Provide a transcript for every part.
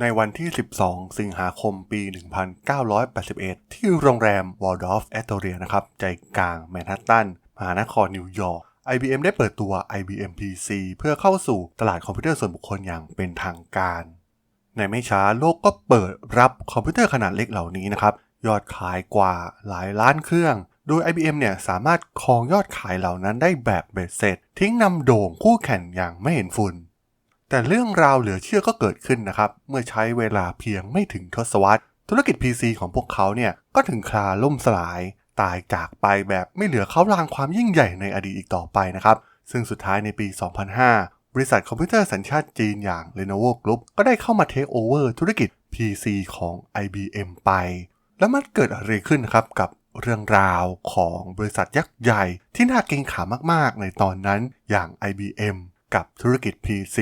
ในวันที่ 12 สิงหาคมปี 1981 ที่โรงแรม Waldorf Astoria นะครับ ใจกลางแมนฮัตตัน มหานครนิวยอร์ก IBM ได้เปิดตัว IBM PC เพื่อเข้าสู่ตลาดคอมพิวเตอร์ส่วนบุคคลอย่างเป็นทางการ ในไม่ช้าโลกก็เปิดรับคอมพิวเตอร์ขนาดเล็กเหล่านี้นะครับ ยอดขายกว่าหลายล้านเครื่อง โดย IBM เนี่ยสามารถครองยอดขายเหล่านั้นได้แบบเบ็ดเสร็จ ทิ้งนำโด่งคู่แข่งอย่างไม่เห็นฝุ่น แต่เรื่องราวเหลือเชื่อก็เกิดขึ้นนะครับ เมื่อใช้เวลาเพียงไม่ถึงทศวรรษ ธุรกิจ PC ของพวกเขาเนี่ยก็ถึงคราล่มสลาย ตายจากไปแบบไม่เหลือเขาลางความยิ่งใหญ่ในอดีตอีกต่อไปนะครับ ซึ่งสุดท้ายในปี 2005 บริษัทคอมพิวเตอร์สัญชาติจีนอย่าง Lenovo Group ก็ได้เข้ามาเทคโอเวอร์ธุรกิจ PC ของ IBM ไป แล้วมันเกิดอะไรขึ้นนครับกับเรื่องราวของบริษัทยักษ์ใหญ่ที่น่าเกรงขามมากๆ ในตอนนั้นอย่าง IBM กับธุรกิจ PC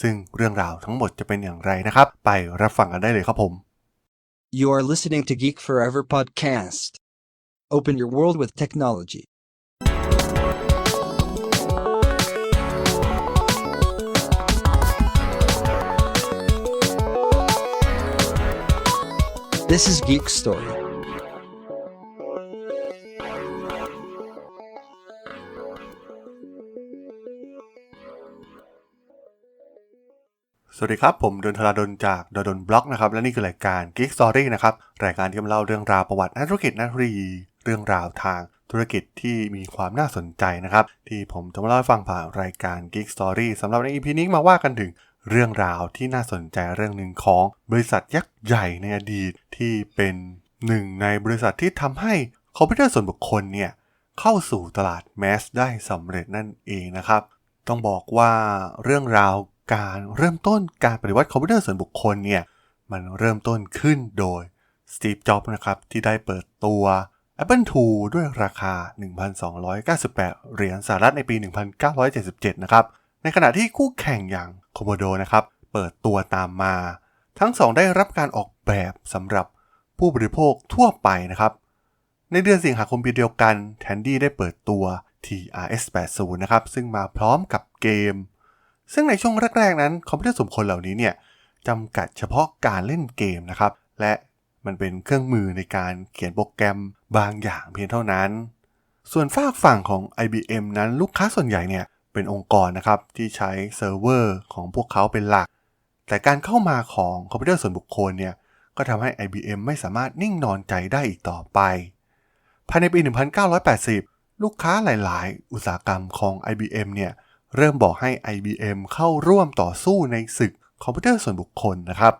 ซึ่งเรื่องราวทั้งหมดจะเป็นอย่างไรนะครับ ไปรับฟังกันได้เลยครับผม You are listening to Geek Forever podcast. Open your world with technology. This is Geek Story. สวัสดีครับ ผมดนทราดนจากดดนบล็อกนะครับและนี่คือรายการ Geek Story นะครับ รายการที่มาเล่าเรื่องราวประวัตินักธุรกิจนักธุรกิจเรื่องราวทางธุรกิจที่มีความน่าสนใจนะครับ ที่ผมจะมาเล่าฟังผ่านรายการ Geek Story สำหรับใน EP นี้มาว่ากันถึงเรื่องราวที่น่าสนใจเรื่องหนึ่งของบริษัทยักษ์ใหญ่ในอดีตที่เป็นหนึ่งในบริษัทที่ทำให้คอมพิวเตอร์ส่วนบุคคลเนี่ยเข้าสู่ตลาดแมสได้สำเร็จนั่นเองนะครับ ต้องบอกว่าเรื่องราว การเริ่มต้นการปฏิวัติคอมพิวเตอร์ส่วนบุคคลเนี่ยมันเริ่มต้นขึ้นโดยสตีฟจ็อบส์นะครับที่ได้เปิดตัว Apple II ด้วยราคา 1,298 เหรียญสหรัฐในปี 1977 นะครับ ในขณะที่คู่แข่งอย่าง c o m m o d o นะครับ เปิดตัวตามมา ทั้งสองได้รับการออกแบบสำหรับผู้บริโภคทั่วไปนะครับ ในเดือนสิงหาคมปีเดียวกัน Tandy ได้เปิดตัว TRS-80 นะครับ ซึ่งมาพร้อมกับเกม ซึ่งในช่วงแรกๆนั้นคอมพิวเตอร์ส่วนบุคคลเหล่านี้เนี่ยจำกัดเฉพาะการเล่นเกมนะครับ และมันเป็นเครื่องมือในการเขียนโปรแกรมบางอย่างเพียงเท่านั้น ส่วนฝากฝั่งของ IBM นั้นลูกค้าส่วนใหญ่เนี่ยเป็นองค์กรนะครับที่ใช้เซิร์ฟเวอร์ของพวกเขาเป็นหลัก แต่การเข้ามาของคอมพิวเตอร์ส่วนบุคคลเนี่ยก็ทำให้ IBM ไม่สามารถนิ่งนอนใจได้อีกต่อไป ภายในปี 1980 ลูกค้าหลาย ๆ อุตสาหกรรมของ IBM เนี่ย เริ่มบอกให้ IBM เข้าร่วมต่อสู้ในศึกคอมพิวเตอร์ส่วนบุคคลนะครับ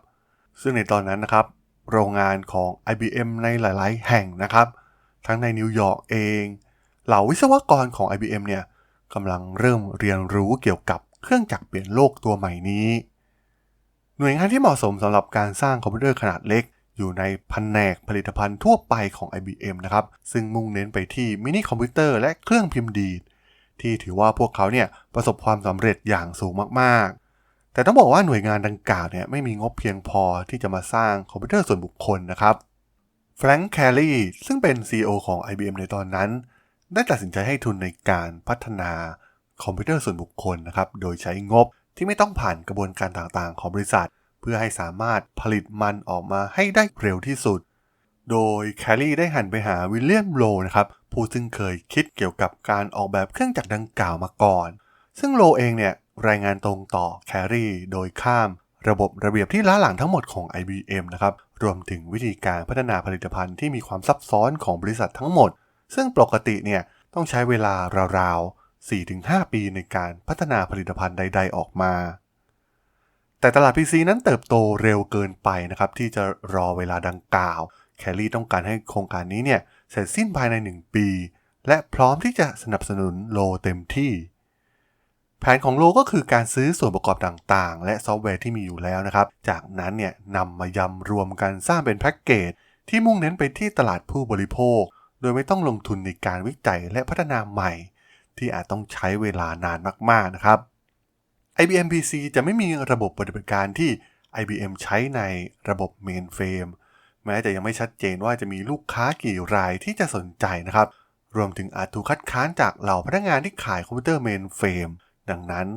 ซึ่งในตอนนั้นนะครับ โรงงานของ IBM ในหลาย ๆ แห่งนะครับ ทั้งในนิวยอร์กเอง เหล่าวิศวกรของ IBM เนี่ยกำลังเริ่มเรียนรู้เกี่ยวกับเครื่องจักรเปลี่ยนโลกตัวใหม่นี้ หน่วยงานที่เหมาะสมสำหรับการสร้างคอมพิวเตอร์ขนาดเล็ก อยู่ในแผนกผลิตภัณฑ์ทั่วไปของ IBM นะครับ ซึ่งมุ่งเน้นไปที่มินิคอมพิวเตอร์และเครื่องพิมพ์ดีด ที่ถือว่าพวกเขาเนี่ยประสบความสำเร็จอย่างสูงมากๆ แต่ต้องบอกว่าหน่วยงานดังกล่าวเนี่ยไม่มีงบเพียงพอที่จะมาสร้างคอมพิวเตอร์ส่วนบุคคลนะครับแฟรงค์แคลรีซึ่งเป็น CEO ของ IBM ในตอนนั้น ได้ตัดสินใจให้ทุนในการพัฒนาคอมพิวเตอร์ส่วนบุคคลนะครับโดยใช้งบที่ไม่ต้องผ่านกระบวนการต่างๆ ของบริษัท เพื่อให้สามารถผลิตมันออกมาให้ได้เร็วที่สุด โดยแคลรี่ได้หันไปหาวิลเลียมโลนะครับ ผู้ซึ่งเคยคิดเกี่ยวกับการออกแบบเครื่องจักรดังกล่าวมาก่อน ซึ่งโลเองเนี่ยรายงานตรงต่อแครี่โดยข้ามระบบระเบียบที่ล้าหลังทั้งหมดของ IBM นะครับ รวมถึงวิธีการพัฒนาผลิตภัณฑ์ที่มีความซับซ้อนของบริษัททั้งหมด ซึ่งปกติเนี่ยต้องใช้เวลาราวๆ 4-5 ปีในการพัฒนาผลิตภัณฑ์ใด ๆ ออกมา แต่ตลาด PC นั้นเติบโตเร็วเกินไปนะครับที่จะรอเวลาดังกล่าว แคลรี่ต้องการให้โครงการนี้เนี่ย เสร็จสิ้นภายใน 1 ปี และพร้อมที่จะสนับสนุนโลเต็มที่ แผนของโลก็คือการซื้อส่วนประกอบต่างๆ และซอฟต์แวร์ที่มีอยู่แล้วนะครับ จากนั้นเนี่ยนำมายำรวมกันสร้างเป็นแพ็กเกจที่มุ่งเน้นไปที่ตลาดผู้บริโภค โดยไม่ต้องลงทุนในการวิจัยและพัฒนาใหม่ ที่อาจต้องใช้เวลานานมากๆนะครับ IBM PC จะไม่มีระบบปฏิบัติการที่ IBM ใช้ในระบบ Mainframe แม้จะยังไม่ชัดเจนว่าจะมีลูกค้ากี่รายที่จะสนใจนะครับ รวมถึงอาจถูกคัดค้านจากเหล่าพนักงานที่ขายคอมพิวเตอร์ Mainframe ดังนั้น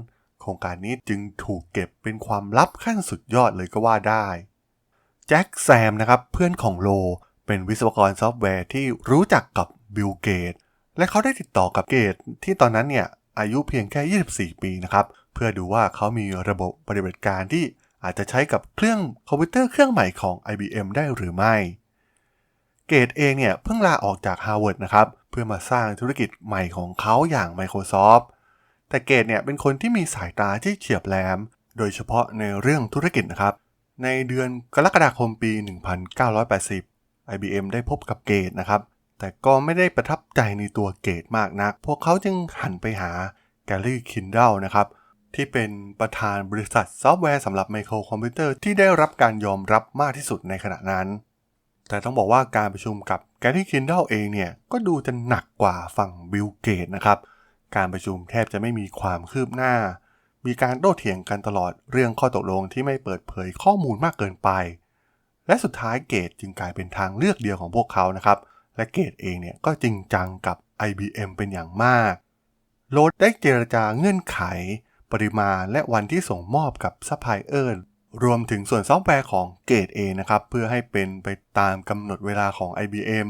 โครงการนี้จึงถูกเก็บเป็นความลับขั้นสุดยอดเลยก็ว่าได้แจ็คแซมนะครับเพื่อนของโล เป็นวิศวกรซอฟต์แวร์ที่รู้จักกับบิลเกตและเขาได้ติดต่อกับเกตที่ตอนนั้นเนี่ยอายุเพียงแค่ 24 ปีนะครับ เพื่อดูว่าเขามีระบบปฏิบัติการที่ อาจจะใช้กับเครื่องคอมพิวเตอร์เครื่องใหม่ของ IBM ได้หรือไม่ เกตเองเนี่ยเพิ่งลาออกจาก Harvard นะครับ เพื่อมาสร้างธุรกิจใหม่ของเขาอย่าง Microsoft แต่เกตเนี่ยเป็นคนที่มีสายตาที่เฉียบแหลม โดยเฉพาะในเรื่องธุรกิจนะครับ ในเดือนกรกฎาคมปี 1980 IBM ได้พบกับเกตนะครับ แต่ก็ไม่ได้ประทับใจในตัวเกตมากนัก พวกเขาจึงหันไปหาแกลลี่คินเดลนะครับ ที่เป็นประธานบริษัทซอฟต์แวร์สำหรับไมโครคอมพิวเตอร์ที่ได้รับการยอมรับมากที่สุดในขณะนั้น แต่ต้องบอกว่าการประชุมกับแกลลี่คินเดลเองเนี่ย ก็ดูจะหนักกว่าฝั่งบิลเกตนะครับ การประชุมแทบจะไม่มีความคืบหน้า มีการโต้เถียงกันตลอดเรื่องข้อตกลงที่ไม่เปิดเผยข้อมูลมากเกินไป และสุดท้ายเกตจึงกลายเป็นทางเลือกเดียวของพวกเขานะครับ และเกตเองเนี่ยก็จริงจังกับ IBM เป็นอย่างมาก โลดได้เจรจาเงื่อนไข ปริมาณและวันที่ส่งมอบกับซัพพลายเออร์รวมถึงส่วนซอฟต์แวร์ของเกตเอนะครับเพื่อให้เป็นไปตามกำหนดเวลาของ IBM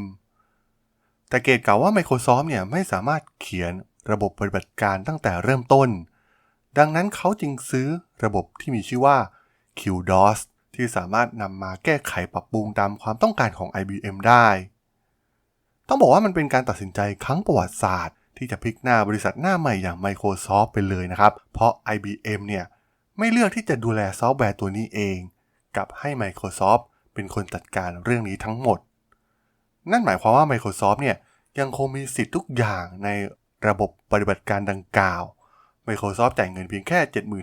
แต่เกตกล่าวว่า Microsoft เนี่ยไม่สามารถเขียนระบบปฏิบัติการตั้งแต่เริ่มต้น ดังนั้นเขาจึงซื้อระบบที่มีชื่อว่า QDOS ที่สามารถนำมาแก้ไขปรับปรุงตามความต้องการของ IBM ได้ ต้องบอกว่ามันเป็นการตัดสินใจครั้งประวัติศาสตร์ ที่จะพลิกหน้าบริษัทหน้าใหม่อย่าง Microsoft ไปเลยนะครับ เพราะ IBM เนี่ยไม่เลือกที่จะดูแลซอฟต์แวร์ตัวนี้เอง กับให้ Microsoft เป็นคนจัดการเรื่องนี้ทั้งหมด นั่นหมายความว่า Microsoft เนี่ยยังคงมีสิทธิ์ทุกอย่างในระบบปฏิบัติการดังกล่าว Microsoft จ่ายเงินเพียงแค่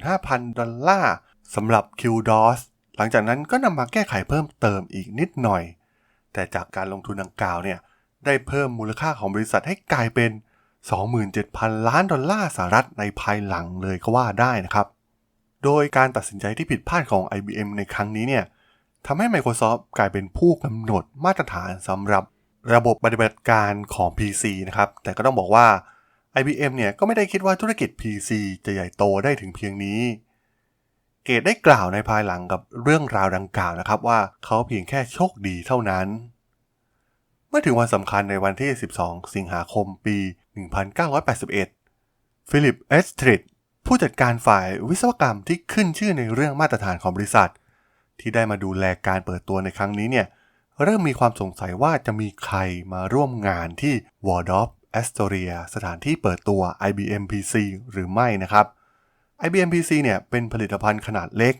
75,000 ดอลลาร์สำหรับ QDOS หลังจากนั้นก็นำมาแก้ไขเพิ่มเติมอีกนิดหน่อย แต่จากการลงทุนดังกล่าวเนี่ยได้เพิ่มมูลค่าของบริษัทให้กลายเป็น 27,000 ล้านดอลลาร์สหรัฐในภายหลังเลยก็ว่าได้นะครับ โดยการตัดสินใจที่ผิดพลาดของ IBM ในครั้งนี้เนี่ยทำให้ Microsoft กลายเป็นผู้กำหนดมาตรฐานสำหรับระบบปฏิบัติการของ PC นะครับ แต่ก็ต้องบอกว่า IBM เนี่ยก็ไม่ได้คิดว่าธุรกิจ PC จะใหญ่โตได้ถึงเพียงนี้ เกตได้กล่าวในภายหลังกับเรื่องราวดังกล่าวนะครับว่าเขาเพียงแค่โชคดีเท่านั้น เมื่อถึงวันสำคัญในวันที่ 12 สิงหาคมปี 1981 ฟิลิป เอสทริดผู้จัดการฝ่ายวิศวกรรมที่ขึ้นชื่อในเรื่องมาตรฐานของบริษัท ที่ได้มาดูแลการเปิดตัวในครั้งนี้เนี่ย เริ่มมีความสงสัยว่าจะมีใครมาร่วมงานที่ w a r d o f Astoria สถานที่เปิดตัว IBM PC หรือไม่นะครับ IBM PC เนี่ยเป็นผลิตภัณฑ์ขนาดเล็ก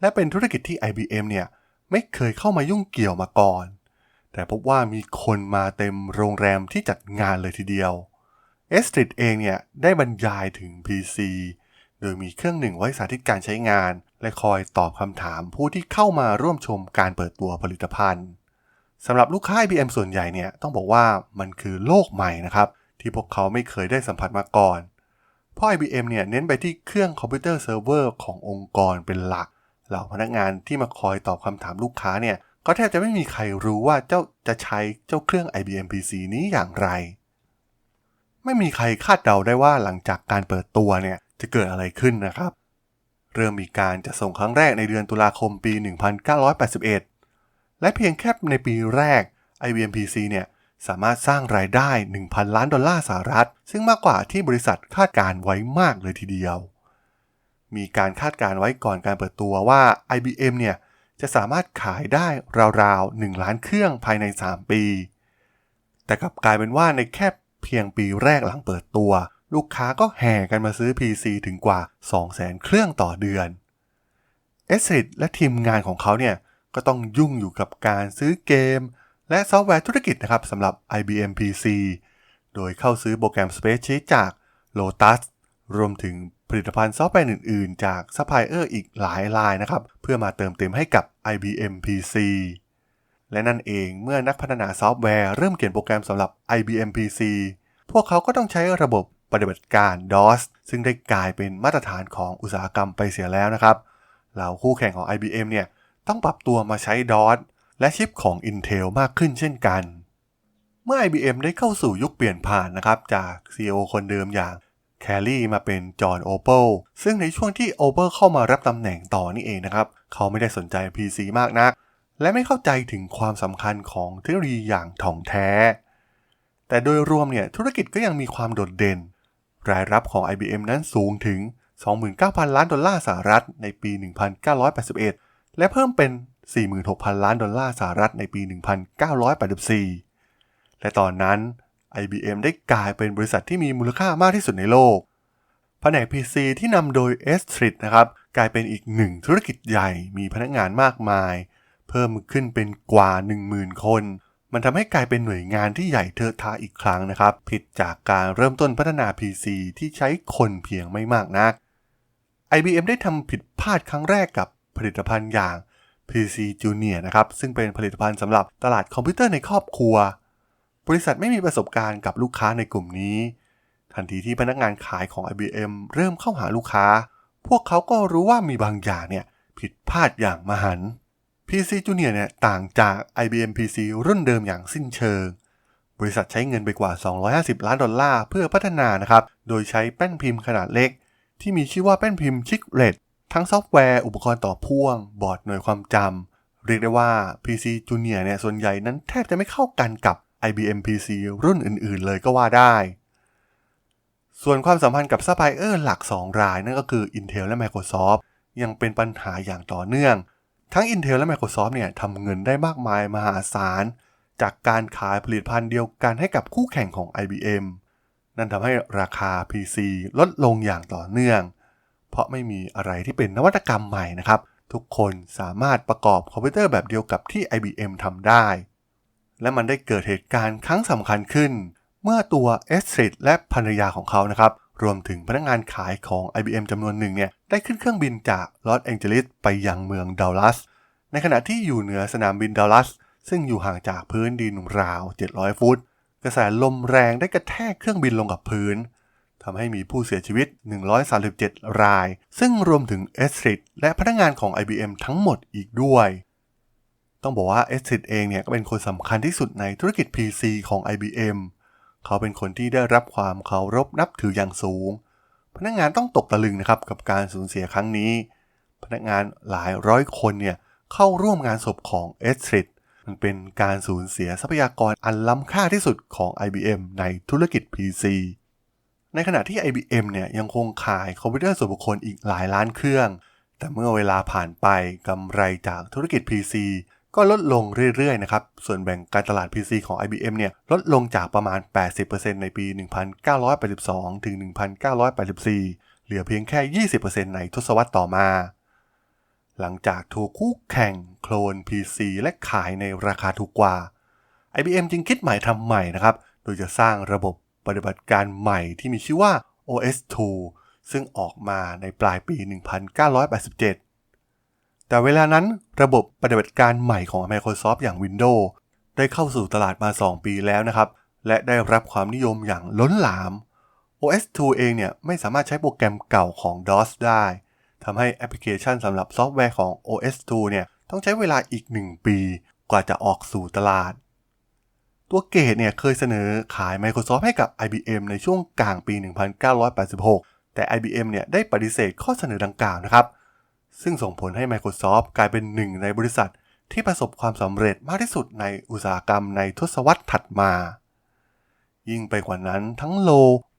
และเป็นธุรกิจที่ IBM เนี่ยไม่เคยเข้ามายุ่งเกี่ยวมาก่อน แต่พบว่ามีคนมาเต็มโรงแรมที่จัดงานเลยทีเดียว เอสตริดเองเนี่ยได้บรรยายถึง PC โดยมีเครื่องหนึ่งไว้สาธิตการใช้งาน และคอยตอบคำถามผู้ที่เข้ามาร่วมชมการเปิดตัวผลิตภัณฑ์สำหรับลูกค้า IBM ส่วนใหญ่เนี่ยต้องบอกว่ามันคือโลกใหม่นะครับที่พวกเขาไม่เคยได้สัมผัสมาก่อนเพราะ IBM เนี่ยเน้นไปที่เครื่องคอมพิวเตอร์เซิร์ฟเวอร์ขององค์กรเป็นหลัก เหล่าพนักงานที่มาคอยตอบคำถามลูกค้าเนี่ยก็แทบจะไม่มีใครรู้ว่าเจ้าจะใช้เจ้าเครื่อง IBM PC นี้อย่างไร ไม่มีใครคาดเดาได้ว่าหลังจากการเปิดตัวเนี่ยจะเกิดอะไรขึ้นนะครับ เริ่มมีการจะส่งครั้งแรกในเดือนตุลาคมปี 1981 และเพียงแค่ในปีแรก IBM PC เนี่ยสามารถสร้างรายได้ 1,000 ล้านดอลลาร์สหรัฐ ซึ่งมากกว่าที่บริษัทคาดการไว้มากเลยทีเดียว มีการคาดการไว้ก่อนการเปิดตัวว่า IBM เนี่ยจะสามารถขายได้ราวๆ 1 ล้านเครื่องภายใน 3 ปี แต่กลับกลายเป็นว่าในแค่ พียงปีแรกหลังเปิดตัว ลูกค้าก็แห่กันมาซื้อ PC ถึงกว่า 200,000 เครื่องต่อเดือนเอสซิดและทีมงานของเขาเนี่ย ก็ต้องยุ่งอยู่กับการซื้อเกม และซอฟต์แวร์ธุรกิจนะครับสำหรับ IBM PC โดยเข้าซื้อโปรแกรม Spreadsheet จาก Lotus รวมถึงผลิตภัณฑ์ซอฟต์แวร์อื่น ๆ จากซัพพลายเออร์อีกหลายรายนะครับ เพื่อมาเติมเต็มให้กับ IBM PC และนั่นเองเมื่อนักพัฒนาซอฟต์แวร์เริ่มเขียนโปรแกรมสำหรับ IBM PC พวกเขาก็ต้องใช้ระบบปฏิบัติการ DOS ซึ่งได้กลายเป็นมาตรฐานของอุตสาหกรรมไปเสียแล้วนะครับ เหล่าคู่แข่งของ IBM เนี่ยต้องปรับตัวมาใช้ DOS และชิปของ Intel มากขึ้นเช่นกัน เมื่อ IBM ได้เข้าสู่ยุคเปลี่ยนผ่านนะครับ จาก CEO คนเดิมอย่างแคลรี่มาเป็นจอห์นโอเป e ซึ่งในช่วงที่โอเป e เข้ามารับตำแหน่งต่อนี่เองนะครับ เขาไม่ได้สนใจ PC มากนัก และไม่เข้าใจถึงความสำคัญของเทคโนโลยีอย่างถ่องแท้ แต่โดยรวมเนี่ยธุรกิจก็ยังมีความโดดเด่น รายรับของ IBM นั้นสูงถึง 29,000 ล้านดอลลาร์สหรัฐในปี 1981 และเพิ่มเป็น 46,000 ล้านดอลลาร์สหรัฐในปี 1984 และตอนนั้น IBM ได้กลายเป็นบริษัทที่มีมูลค่ามากที่สุดในโลกแผนก PC ที่นำโดย s t r e e t นะครับ กลายเป็นอีกหนึ่งธุรกิจใหญ่มีพนักงานมากมาย เพิ่มขึ้นเป็นกว่า 10,000 คน มันทำให้กลายเป็นหน่วยงานที่ใหญ่เทอะทาอีกครั้งนะครับ ผิดจากการเริ่มต้นพัฒนา PC ที่ใช้คนเพียงไม่มากนัก IBM ได้ทำผิดพลาดครั้งแรกกับผลิตภัณฑ์อย่าง PC Junior นะครับ ซึ่งเป็นผลิตภัณฑ์สำหรับตลาดคอมพิวเตอร์ในครอบครัว บริษัทไม่มีประสบการณ์กับลูกค้าในกลุ่มนี้ ทันทีที่พนักงานขายของ IBM เริ่มเข้าหาลูกค้า พวกเขาก็รู้ว่ามีบางอย่างเนี่ยผิดพลาดอย่างมหันต์ PC Junior เนี่ยต่างจาก IBM PC รุ่นเดิมอย่างสิ้นเชิง บริษัทใช้เงินไปกว่า 250 ล้านดอลลาร์เพื่อพัฒนานะครับ โดยใช้แป้นพิมพ์ขนาดเล็ก ที่มีชื่อว่าแป้นพิมพ์ชิคเลตทั้งซอฟต์แวร์อุปกรณ์ต่อพ่วง บอร์ดหน่วยความจำเรียกได้ว่า PC Junior เนี่ยส่วนใหญ่นั้นแทบจะไม่เข้ากันกับ IBM PC รุ่นอื่นๆ เลยก็ว่าได้ ส่วนความสัมพันธ์กับซัพพลายเออร์หลัก 2 รายนั่นก็คือ Intel และ Microsoft ยังเป็นปัญหาอย่างต่อเนื่อง ทั้ง Intel และ Microsoft เนี่ยทำเงินได้มากมายมหาศาล จากการขายผลิตภัณฑ์เดียวกันให้กับคู่แข่งของ IBM นั่นทำให้ราคา PC ลดลงอย่างต่อเนื่อง เพราะไม่มีอะไรที่เป็นนวัตกรรมใหม่นะครับ ทุกคนสามารถประกอบคอมพิวเตอร์แบบเดียวกับที่ IBM ทำได้ และมันได้เกิดเหตุการณ์ครั้งสำคัญขึ้น เมื่อตัวเอสเซดและภรรยาของเขานะครับ รวมถึงพนักงานขายของ IBM จำนวนหนึ่งเนี่ยได้ขึ้นเครื่องบินจากลอสแองเจลิสไปยังเมืองดัลลัส ในขณะที่อยู่เหนือสนามบินดัลลัส ซึ่งอยู่ห่างจากพื้นดินราว 700 ฟุต กระแสลมแรงได้กระแทกเครื่องบินลงกับพื้นทำให้มีผู้เสียชีวิต 137 ราย ซึ่งรวมถึงเอสซิดและพนักงานของ IBM ทั้งหมดอีกด้วย ต้องบอกว่าเอสซิดเองเนี่ยก็เป็นคนสำคัญที่สุดในธุรกิจ PC ของ IBM เขาเป็นคนที่ได้รับความเคารพนับถืออย่างสูง พนักงานต้องตกตะลึงนะครับกับการสูญเสียครั้งนี้ พนักงานหลายร้อยคนเนี่ยเข้าร่วมงานศพของเอสซิดมันเป็นการสูญเสียทรัพยากรอันล้ำค่าที่สุดของ IBM ในธุรกิจ PC ในขณะที่ IBM เนี่ยยังคงขายคอมพิวเตอร์ส่วนบุคคลอีกหลายล้านเครื่อง แต่เมื่อเวลาผ่านไปกำไรจากธุรกิจ PC ก็ลดลงเรื่อยๆนะครับ ส่วนแบ่งการตลาด PC ของ IBM เนี่ยลดลงจากประมาณ 80%ในปี 1982 ถึง 1984 เหลือเพียงแค่ 20%ในทศวรรษต่อมา หลังจากถูกคู่แข่งโคลน PC และขายในราคาถูกกว่า IBM จึงคิดใหม่ทำใหม่นะครับ โดยจะสร้างระบบปฏิบัติการใหม่ที่มีชื่อว่า OS2 ซึ่งออกมาในปลายปี 1987 แต่เวลานั้นระบบปฏิบัติการใหม่ของ Microsoft อย่าง Windows ได้เข้าสู่ตลาดมา 2 ปีแล้วนะครับ และได้รับความนิยมอย่างล้นหลาม OS2 เองเนี่ยไม่สามารถใช้โปรแกรมเก่าของ DOS ได้ทำให้แอปพลิเคชันสำหรับซอฟต์แวร์ของ OS2 เนี่ยต้องใช้เวลาอีก 1 ปีกว่าจะออกสู่ตลาด ตัวเกตเนี่ยเคยเสนอขาย Microsoft ให้กับ IBM ในช่วงกลางปี 1986 แต่ IBM เนี่ยได้ปฏิเสธข้อเสนอดังกล่าวนะครับ ซึ่งส่งผลให้ Microsoft กลายเป็นหนึ่งในบริษัทที่ประสบความสำเร็จมากที่สุดในอุตสาหกรรมในทศวรรษถัดมา ยิ่งไปกว่านั้นทั้งโล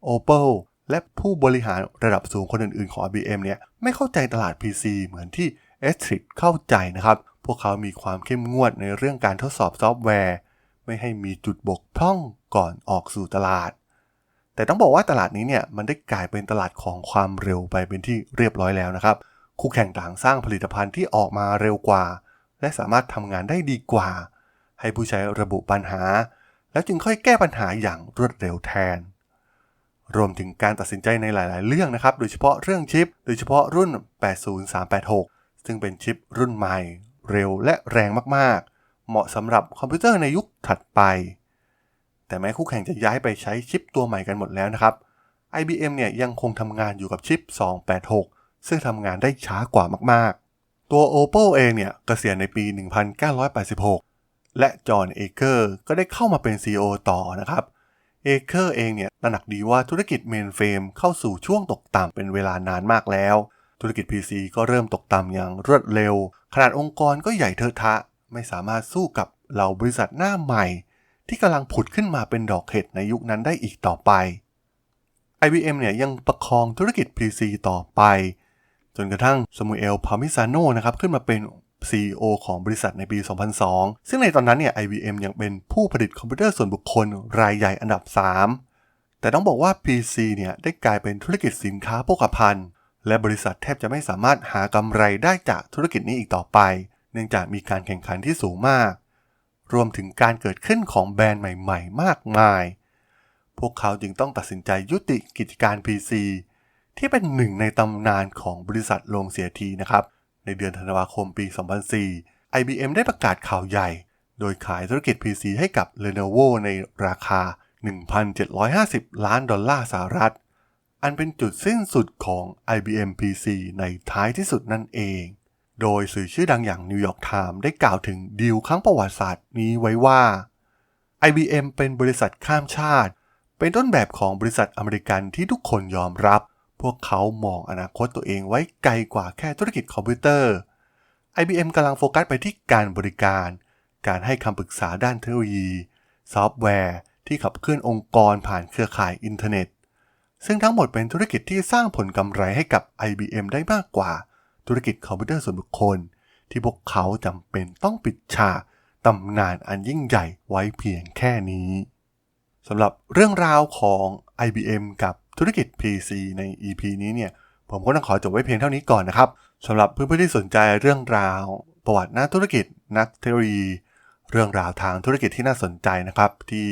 Opel และผู้บริหารระดับสูงคนอื่นๆของ IBM เนี่ยไม่เข้าใจตลาด PC เหมือนที่ e s t r i d เข้าใจนะครับ พวกเขามีความเข้มงวดในเรื่องการทดสอบซอฟต์แวร์ ไม่ให้มีจุดบกพร่องก่อนออกสู่ตลาด แต่ต้องบอกว่าตลาดนี้เนี่ยมันได้กลายเป็นตลาดของความเร็วไปเป็นที่เรียบร้อยแล้วนะครับ คู่แข่งต่างสร้างผลิตภัณฑ์ที่ออกมาเร็วกว่า และสามารถทำงานได้ดีกว่า ให้ผู้ใช้ระบุปัญหา แล้วจึงค่อยแก้ปัญหาอย่างรวดเร็วแทน รวมถึงการตัดสินใจในหลาย ๆ เรื่องนะครับ โดยเฉพาะเรื่องชิป โดยเฉพาะรุ่น 80386 ซึ่งเป็นชิปรุ่นใหม่ เร็วและแรงมากๆ เหมาะสำหรับคอมพิวเตอร์ในยุคถัดไป แต่แม้คู่แข่งจะย้ายไปใช้ชิปตัวใหม่กันหมดแล้วนะครับ IBM เนี่ยยังคงทำงานอยู่กับชิป 286 ซึ่งทำงานได้ช้ากว่ามากๆ ตัว Opel เองเนี่ยเกษียณในปี 1986 และจอห์นเอเกอร์ก็ได้เข้ามาเป็น CEO ต่อนะครับเอเคอร์เองเนี่ยตระหนักดีว่าธุรกิจเมนเฟรมเข้าสู่ช่วงตกต่ำเป็นเวลานานมากแล้ว ธุรกิจ PC ก็เริ่มตกต่ำอย่างรวดเร็ว ขนาดองค์กรก็ใหญ่เทอะทะ ไม่สามารถสู้กับเหล่าบริษัทหน้าใหม่ ที่กำลังผุดขึ้นมาเป็นดอกเห็ดในยุคนั้นได้อีกต่อไป IBM เนี่ยยังประคองธุรกิจ PC ต่อไป จนกระทั่งสมูเอล พามิซาโนนะครับขึ้นมาเป็น CEO ของบริษัทในปี 2002 ซึ่งในตอนนั้นเนี่ย IBM ยังเป็นผู้ผลิตคอมพิวเตอร์ส่วนบุคคลรายใหญ่อันดับ 3 แต่ต้องบอกว่า PC เนี่ยได้กลายเป็นธุรกิจสินค้าโภคภัณฑ์ และบริษัทแทบจะไม่สามารถหากำไรได้จากธุรกิจนี้อีกต่อไป เนื่องจากมีการแข่งขันที่สูงมาก รวมถึงการเกิดขึ้นของแบรนด์ใหม่ ๆ มากมาย พวกเขาจึงต้องตัดสินใจยุติกิจการ PC ที่เป็นหนึ่งในตำนานของบริษัทโรงเสียทีนะครับ ในเดือนธันวาคมปี 2004 IBM ได้ประกาศข่าวใหญ่ โดยขายธุรกิจ PC ให้กับ Lenovo ในราคา 1,750 ล้านดอลลาร์สหรัฐ อันเป็นจุดสิ้นสุดของ IBM PC ในท้ายที่สุดนั่นเอง โดยสื่อชื่อดังอย่าง New York Times ได้กล่าวถึงดีลครั้งประวัติศาสตร์นี้ไว้ว่า IBM เป็นบริษัทข้ามชาติ เป็นต้นแบบของบริษัทอเมริกันที่ทุกคนยอมรับ พวกเขามองอนาคตตัวเองไว้ไกลกว่าแค่ธุรกิจคอมพิวเตอร์ IBM กำลังโฟกัสไปที่การบริการ การให้คำปรึกษาด้านเทคโนโลยี ซอฟต์แวร์ที่ขับเคลื่อนองค์กรผ่านเครือข่ายอินเทอร์เน็ต ซึ่งทั้งหมดเป็นธุรกิจที่สร้างผลกำไรให้กับ IBM ได้มากกว่าธุรกิจคอมพิวเตอร์ส่วนบุคคล ที่พวกเขาจำเป็นต้องปิดฉากตำนานอันยิ่งใหญ่ไว้เพียงแค่นี้สำหรับเรื่องราวของ IBM กับ ธุรกิจ PC ใน EP นี้เนี่ยผมก็ต้องขอจบไว้เพียงเท่านี้ก่อนนะครับสำหรับเพื่อนๆที่สนใจเรื่องราว ประวัตินักธุรกิจ นักเทคโนโลยี เรื่องราวทางธุรกิจที่น่าสนใจนะครับ ที่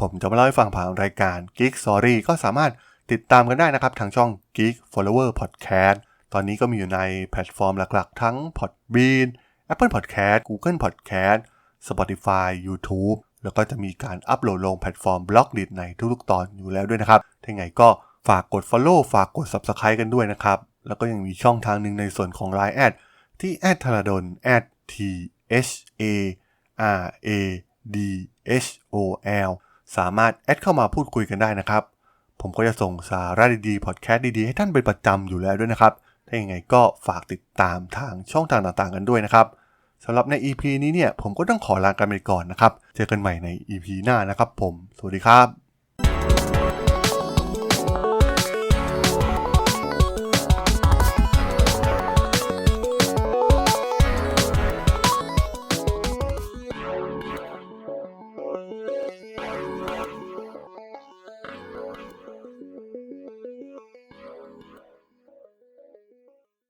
ผมจะมาเล่าให้ฟังผ่านรายการ Geek Story ก็สามารถติดตามกันได้นะครับ ทางช่อง Geek Follower Podcast ตอนนี้ก็มีอยู่ในแพลตฟอร์มหลักๆ ทั้ง Podbean Apple Podcast Google Podcast Spotify YouTube แล้วก็จะมีการอัปโหลดลงแพลตฟอร์มบล็อกดิในทุกๆตอนอยู่แล้วด้วยนะครับถ้าไงก็ ฝากกด Follow ฝากกด Subscribe กันด้วยนะครับ แล้วก็ยังมีช่องทางหนึ่งในส่วนของ Line แอดที่แอดธารดล t h a r a d h o l สามารถแอดเข้ามาพูดคุยกันได้นะครับ ผมก็จะส่งสาระดีๆ พอดแคสต์ดีๆ ให้ท่านเป็นประจำอยู่แล้วด้วยนะครับ ถ้าอย่างไงก็ฝากติดตามทางช่องทางต่างๆ กันด้วยนะครับสำหรับใน EP นี้เนี่ยผมก็ต้องขอลากันไปก่อนนะครับ เจอกันใหม่ใน EP หน้านะครับผม สวัสดีครับ